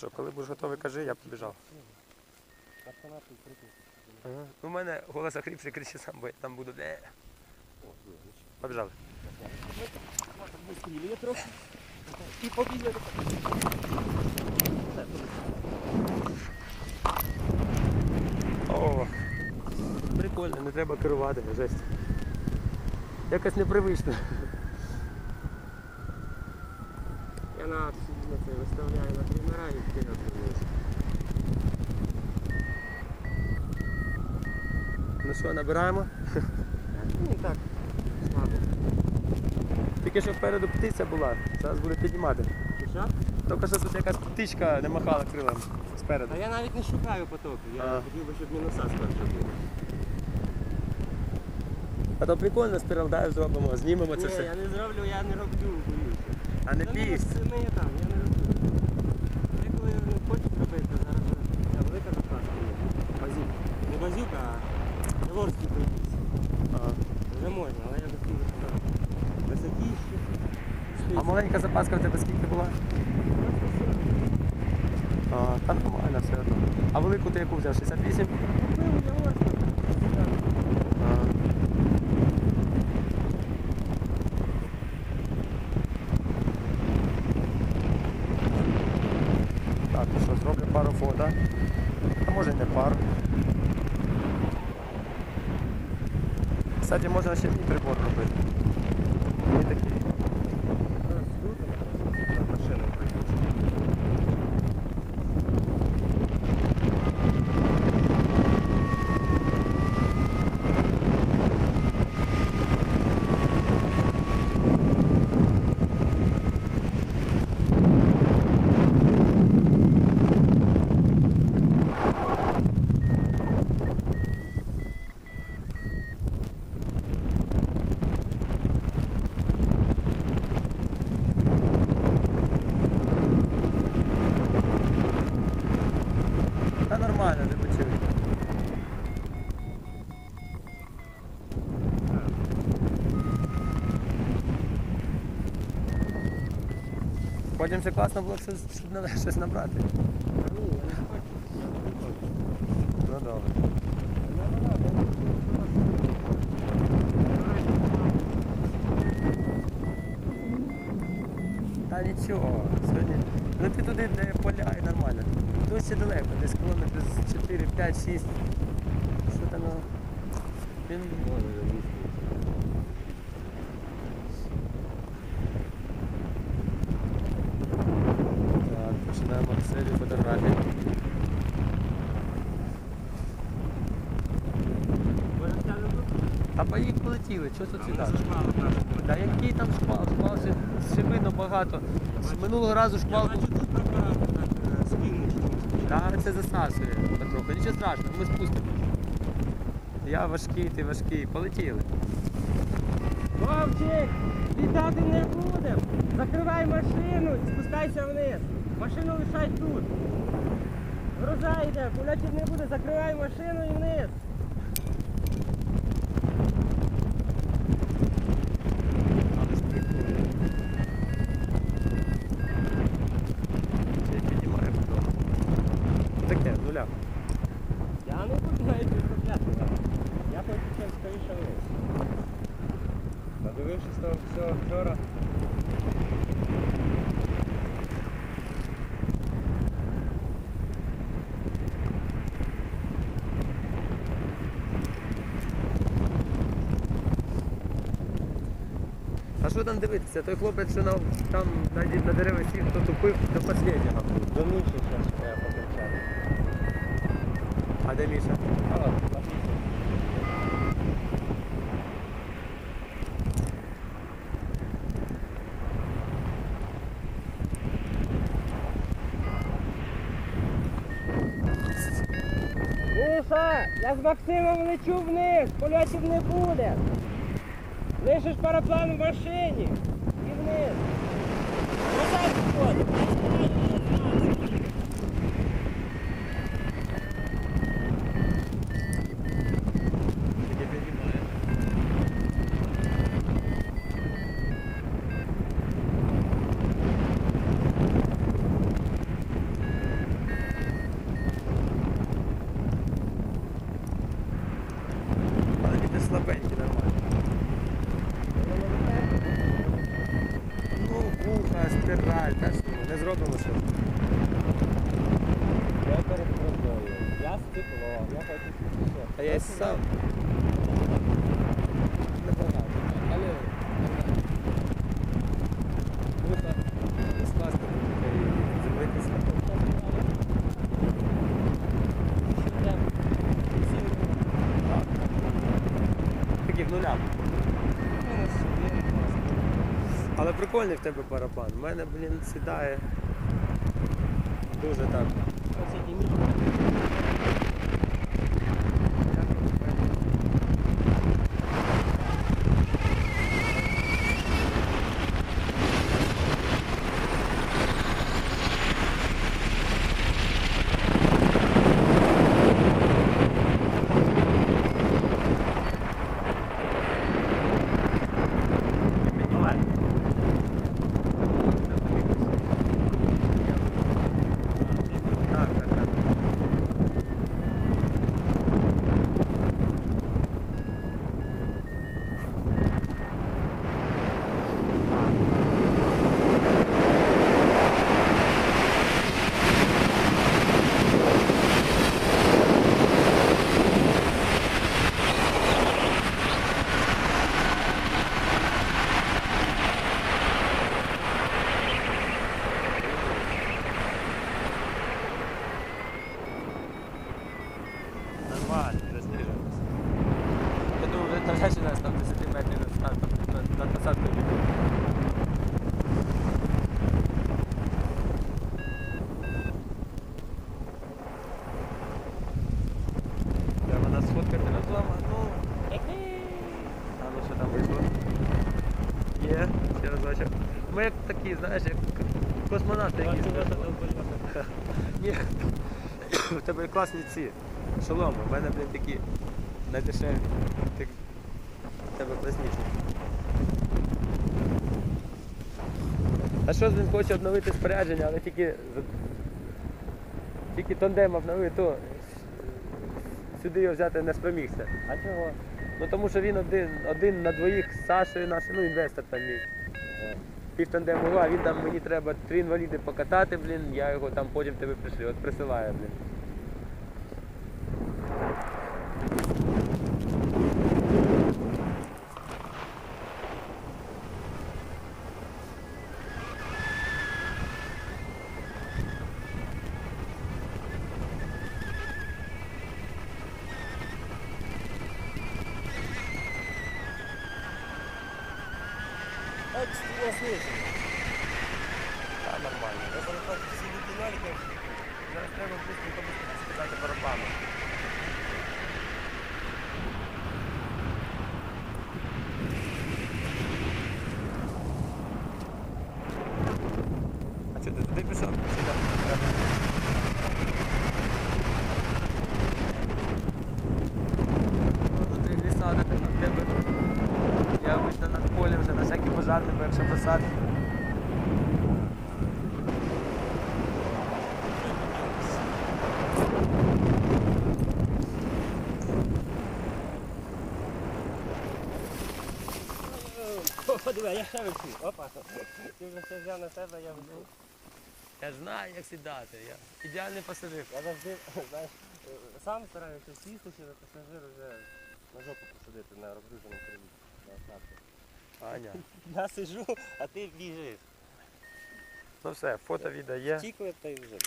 що, коли будеш готовий, кажи, я побіжав. У мене голос охрипший, кричи сам, бо там буду. Де. Побіжали. І побігли. О, прикольно, не треба керувати, жесть. Якось непривично. Я на це виставляю на тренера і вперед дивлюсь. Ну що, набираємо? Ну так, слабо. Тільки що впереду птиця була, зараз буде піднімати. Що? Тільки що тут якась птичка не махала крилом спереду. А я навіть не шукаю потоки. Я А. хотів би, щоб мінуса спершу були. А то прикольно спіралдаю зробимо, знімемо це Ні, все. я не зроблю, я не роблю, боюся. А не бійся. Це не там, я не роблю. Я коли не хочу зробити, зараз я велика запаска є. Базюк. Не базюк, а Яворський поїздці. Вже можна, але я би хотів сказати. Високіше. А маленька запаска в тебе скільки була? А, та нормально все одно. А велику ти яку взяв? 68? Купив Яворський. Ага. Так, ну що, зроблю пару фото. А може не пар. Кстати, можна ще мій прибор робити. Мені такий. Машина приїхала. Та нормально, не почув. Потім ще класно було щось, щось набрати. Ну добре. Та нічого, сьогодні. Ну ти туди, де поля і нормально. Ще далеко, десь кілометрів з 4, 5, 6. Що там? Він Так, починаємо серію фотографій. Може, тягне тут? А поїх полетіли, що тут сюди? Та який там шквал? Шквал ще, багато. З Минулого разу шквал був. так е. Та це засасує потроху. Нічого страшного, ми спустимо. Я важкий, ти важкий. Полетіли. Вовчик, літати не будемо. Закривай машину і спускайся вниз. Машину лишай тут. Гроза йде, польотів не буде, закривай машину і вниз. Але ж прикольно. Це я піднімаю потім. Таке, нуля. Я не буду навіть відправляти. Я хочу чим скоріше вниз. Надивившись того всього вчора. А що там дивитися? Той хлопець, що на, там на, на дереві сів, хто тупив до останнього. До Міші зараз треба покричати. А де Міша? А, бачите. Міша, я з Максимом лечу вниз, польотів не буде. Лишиш параплан в машині і вниз. Назад підходить. Тільки піднімає. слабенький, нормально. Ну, спіраль, та що, не зробимо що. Я перепрошую. Я стекло, я хочу що. А я й сам. Небагато, але нормально. Скласти і зробитися. Такі в нулях. Але прикольний в тебе барабан. У мене, блін, сідає дуже так. Піднімай. Так, так, так. Нормально, вже знижуємося. Я думаю, вже навряд нас там 10 метрів на, там, на, на посадку йде. Треба нас сфоткати разом, а ну. А ну що там вийшло? Є, ще разочок. Ми як такі, знаєш, як космонавти якісь. Ні. У тебе класні ці шоломи. У мене, блін, такі найдешеві. Ти... У тебе класніші. А що він хоче обновити спорядження, але тільки, тільки тандем обновив, то сюди його взяти не спромігся. А чого? Ну тому що він один, один на двоїх з Сашою нашим, ну інвестор там мій. Півтандему, а він там мені треба три інваліди покатати, блін, я його там потім тебе прийшли, от присилає, блін. Так, я слышу. Та нормально. Я переход всі динаміки. Зараз треба быстренько быстренько сказати барабану. А що ти туди пішов? О, подиви, я ще вивчу. Опа. Ти вже все взяв на себе, я вивчу. Я знаю, як сідати. Я ідеальний пасажир. Я завжди, знаєш, е, сам стараюся сісти чи пасажир вже на жопу посадити на розгруженому криві. на. Аня. Я сижу, а ти біжиш. Ну все, фото відео є. Очікує та й вже.